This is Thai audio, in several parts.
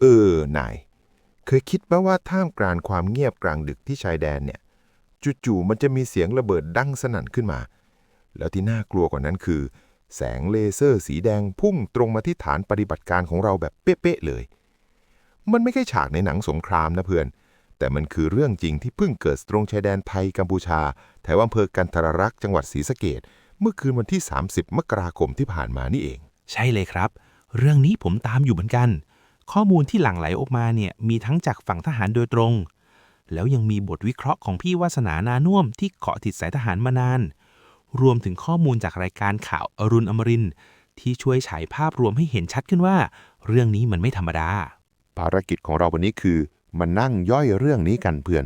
เออนาย เคยคิดไหมว่าท่ามกลางความเงียบกลางดึกที่ชายแดนเนี่ย จู่ๆมันจะมีเสียงระเบิดดังสนั่นขึ้นมา แล้วที่น่ากลัวกว่านั้นคือ แสงเลเซอร์สีแดงพุ่งตรงมาที่ฐานปฏิบัติการของเราแบบเป๊ะๆเลย มันไม่ใช่ฉากในหนังสงครามนะเพื่อนแต่มันคือเรื่องจริงที่เพิ่งเกิดตรงชายแดนไทยกัมพูชา แถวอำเภอกันทรรักษ์จังหวัดศรีสะเกดเมื่อคืนวันที่ 30 มกราคมที่ผ่านมานี่เอง ใช่เลยครับ เรื่องนี้ผมตามอยู่เหมือนกัน ข้อมูลที่หลั่งไหลออกมาเนี่ยมีทั้งจากฝั่งทหารโดยตรง แล้วยังมีบทวิเคราะห์ของพี่วาสนานานุ่มที่เกาะติดสายทหารมานาน รวมถึงข้อมูลจากรายการข่าวอรุณอมรินที่ช่วยฉายภาพรวมให้เห็นชัดขึ้นว่า เรื่องนี้มันไม่ธรรมดา ภารกิจของเราวันนี้คือมานั่งย่อยเรื่องนี้กันเพื่อน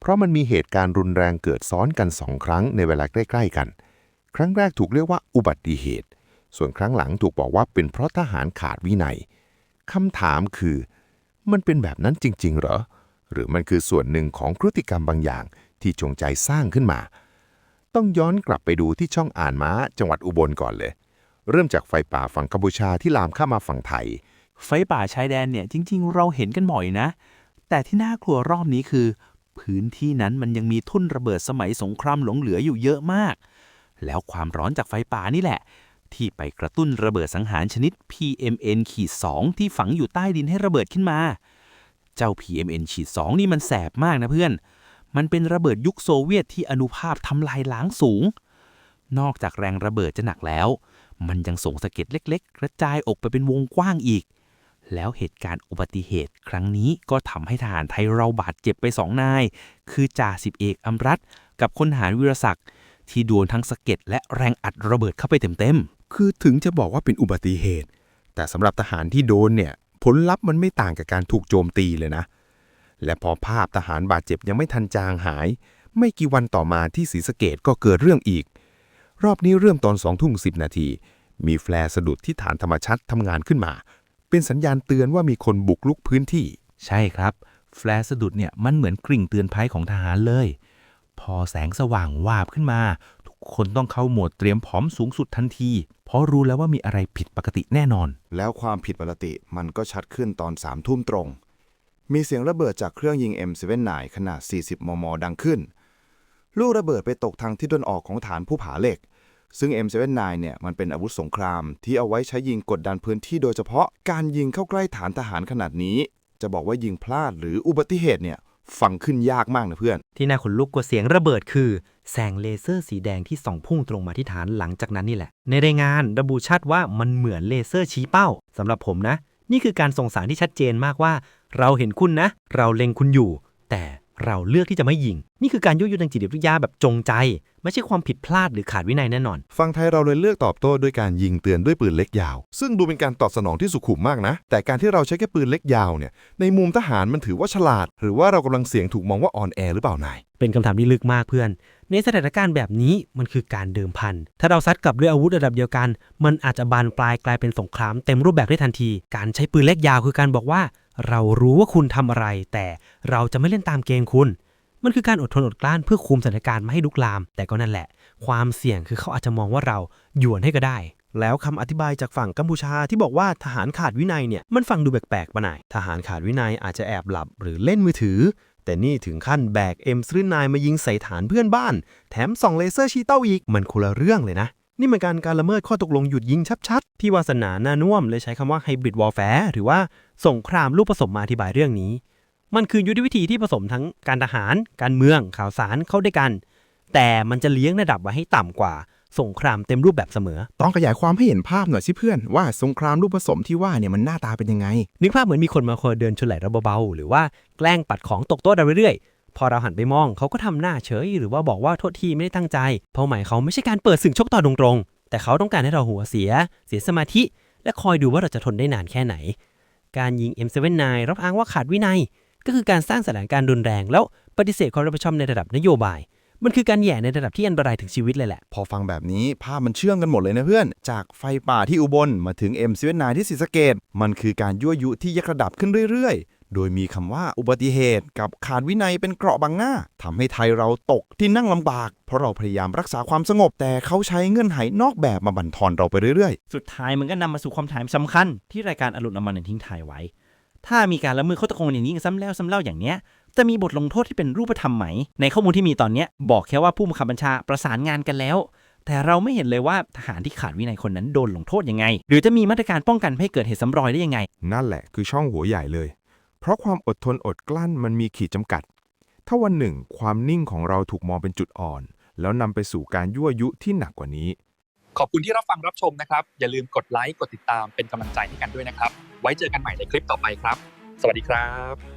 เพราะมันมีเหตุการณ์รุนแรงเกิดซ้อนกันสองครั้งในเวลาใกล้ ๆ กัน ครั้งแรกถูกเรียกว่าอุบัติเหตุ ส่วนครั้งหลังถูกบอกว่าเป็นเพราะทหารขาดวินัย คำถามคือ มันเป็นแบบนั้นจริง ๆ เหรอ หรือมันคือส่วนหนึ่งของพฤติกรรมบางอย่างที่จงใจสร้างขึ้นมา ต้องย้อนกลับไปดูที่ช่องอ่านม้า จังหวัดอุบลก่อนเลย เริ่มจากไฟป่าฝั่งกัมพูชาที่ลามเข้ามาฝั่งไทย ไฟป่าชายแดนเนี่ยจริง ๆ เราเห็นกันบ่อยนะ แต่ที่น่ากลัวรอบนี้คือ พื้นที่นั้นมันยังมีทุ่นระเบิดสมัยสงครามหลงเหลืออยู่เยอะมาก แล้วความร้อนจากไฟป่านี่แหละ ที่ไปกระตุ้นระเบิดสังหารชนิด PMN-2 ที่ฝังอยู่ใต้ดินให้ระเบิดขึ้นมา เจ้า PMN-2 นี่มันแสบมากนะเพื่อน มันเป็นระเบิดยุคโซเวียตที่อนุภาพทำลายล้างสูง นอกจากแรงระเบิดจะหนักแล้ว มันยังส่งสะเก็ดเล็ก ๆ กระจายออกไปเป็นวงกว้างอีก แล้วเหตุการณ์อุบัติเหตุครั้งนี้ก็ทำให้ทหารไทยเราบาดเจ็บไปสองนาย คือจ่าสิบเอกอำรัตกับพลทหารวิรศักดิ์ที่โดนทั้งสะเก็ดและแรงอัดระเบิดเข้าไปเต็ม คือถึงจะบอกว่าเป็นอุบัติเหตุ แต่สำหรับทหารที่โดนเนี่ย ผลลัพธ์มันไม่ต่างกับการถูกโจมตีเลยนะ และพอภาพทหารบาดเจ็บยังไม่ทันจางหาย ไม่กี่วันต่อมาที่ศรีสะเกดก็เกิดเรื่องอีก รอบนี้เริ่มตอนสองทุ่มสินาที มีแฟลร์สะดุดที่ฐานธรรมชัดทำงานขึ้นมา เป็นสัญญาณเตือนว่ามีคนบุกลุกพื้นที่ ใช่ครับ แฟลชสะดุดเนี่ยมันเหมือนกริ่งเตือนภัยของทหารเลย พอแสงสว่างวาบขึ้นมา ทุกคนต้องเข้าโหมดเตรียมพร้อมสูงสุดทันที เพราะรู้แล้วว่ามีอะไรผิดปกติแน่นอน แล้วความผิดปกติมันก็ชัดขึ้นตอนสามทุ่มตรง มีเสียงระเบิดจากเครื่องยิง M79 ขนาด 40 มม ดังขึ้น ลูกระเบิดไปตกทางทิศตะวันออกของฐานผู้ผาเหล็ก ซึ่ง M79 เนี่ยมันเป็นอาวุธสงคราม ที่เอาไว้ใช้ยิงกดดันพื้นที่โดยเฉพาะการยิงเข้าใกล้ฐานทหารขนาดนี้ จะบอกว่ายิงพลาดหรืออุบัติเหตุเนี่ย ฟังขึ้นยากมากนะเพื่อน ที่น่าขนลุกกว่าเสียงระเบิดคือ แสงเลเซอร์สีแดงที่ส่องพุ่งตรงมาที่ฐานหลังจากนั้นนี่แหละ ในรายงานระบุชัดว่ามันเหมือนเลเซอร์ชี้เป้าสำหรับผมนะ นี่คือการส่งสารที่ชัดเจนมากว่า เราเห็นคุณนะ เราเล็งคุณอยู่ แต่ เราเลือกที่จะไม่ยิง นี่คือการยุยงทางจิตวิทยาแบบจงใจ ไม่ใช่ความผิดพลาดหรือขาดวินัยแน่นอน ฝั่งไทยเราเลยเลือกตอบโต้ด้วยการยิงเตือนด้วยปืนเล็กยาว ซึ่งดูเป็นการตอบสนองที่สุขุมมากนะ แต่การที่เราใช้แค่ปืนเล็กยาวเนี่ย ในมุมทหารมันถือว่าฉลาด หรือว่าเรากำลังเสี่ยงถูกมองว่าอ่อนแอหรือเปล่านาย เป็นคำถามที่ลึกมากเพื่อน ในสถานการณ์แบบนี้มันคือการเดิมพัน ถ้าเราซัดกลับด้วยอาวุธระดับเดียวกัน มันอาจจะบานปลายกลายเป็นสงครามเต็มรูปแบบได้ทันที การใช้ปืนเล็กยาวคือการบอกว่า เรารู้ว่าคุณทำอะไร แต่เราจะไม่เล่นตามเกมคุณ มันคือการอดทนอดกลั้นเพื่อคุมสถานการณ์ไม่ให้ลุกลาม แต่ก็นั่นแหละ ความเสี่ยงคือเขาอาจจะมองว่าเราหยวนให้ก็ได้แล้วคำอธิบายจากฝั่งกัมพูชาที่บอกว่าทหารขาดวินัยเนี่ยมันฟังดูแปลกๆปะนายทหารขาดวินัยอาจจะแอบหลับหรือเล่นมือถือ แต่นี่ถึงขั้นแบกเอ็มซื้อนายมายิงใส่ฐานเพื่อนบ้าน แถมส่องเลเซอร์ชี้เต้าอีก มันคนละเรื่องเลยนะ นี่มันการการละเมิดข้อตกลงหยุดยิงชัดๆพี่วาสนาหน้านุ่วมเลยใช้คำว่าไฮบริดวอลแฟร์หรือว่าสงครามลูกผสมมาอธิบายเรื่องนี้ มันคือยุทธวิธีที่ผสมทั้งการทหาร การเมือง ข่าวสารเข้าด้วยกัน แต่มันจะเลี้ยงระดับไว้ให้ต่ำกว่าสงครามเต็มรูปแบบเสมอ ต้องขยายความให้เห็นภาพหน่อยสิเพื่อนว่าสงครามรูปผสมที่ว่าเนี่ยมันหน้าตาเป็นยังไง นึกภาพเหมือนมีคนมาคอยเดินชนไหลเราเบาๆหรือว่าแกล้งปัดของตกโต๊ะเราเรื่อยๆ พอเราหันไปมองเขาก็ทำหน้าเฉย หรือว่าบอกว่าโทษทีไม่ได้ตั้งใจเป้าหมายเขาไม่ใช่การเปิดศึกชกต่อตรงๆ แต่เขาต้องการให้เราหัวเสีย เสียสมาธิ และคอยดูว่าเราจะทนได้นานแค่ไหน การยิง M79 รับอ้างว่าขาดวินัย ก็คือการสร้างสถานการณ์รุนแรง แล้วปฏิเสธความรับผิดชอบในระดับนโยบาย มันคือการแย่ในระดับที่อันตรายถึงชีวิตเลยแหละ พอฟังแบบนี้ภาพมันเชื่อมกันหมดเลยนะเพื่อน จากไฟป่าที่อุบลมาถึง M79 ที่ศรีสะเกดมันคือการยั่วยุที่ยกระดับขึ้นเรื่อยๆ โดยมีคำว่าอุบัติเหตุกับขาดวินัยเป็นเกราะบังหน้าทำให้ไทยเราตกที่นั่งลำบาก เพราะเราพยายามรักษาความสงบ แต่เขาใช้เงื่อนไขนอกแบบมาบั่นทอนเราไปเรื่อยสุดท้ายมันก็นำมาสู่ความถามสำคัญ ที่รายการอรุณอมรินทร์ทิ้งท้ายไว้ ถ้ามีการละเมิดข้อตกลงอย่างนี้ซ้ำแล้วซ้ำเล่าอย่างเนี้ยจะมีบทลงโทษที่เป็นรูปธรรมไหม ในข้อมูลที่มีตอนเนี้ยบอกแค่ว่าผู้บังคับบัญชาประสานงานกันแล้ว แต่เราไม่เห็นเลยว่าทหารที่ขาดวินัยคนนั้นโดนลงโทษยังไง หรือจะมีมาตรการป้องกันไม่ให้เกิดเหตุซ้ำรอยได้ยังไง นั่นแหละคือช่องหัวใหญ่เลย เพราะความอดทนอดกลั้นมันมีขีดจำกัด ถ้าวันหนึ่ง ความนิ่งของเราถูกมองเป็นจุดอ่อน แล้วนำไปสู่การยั่วยุที่หนักกว่านี้ ขอบคุณที่รับฟังรับชมนะครับ อย่าลืมกดไลค์กดติดตามเป็นกำลังใจให้กันด้วยนะครับ ไว้เจอกันใหม่ในคลิปต่อไปครับ สวัสดีครับ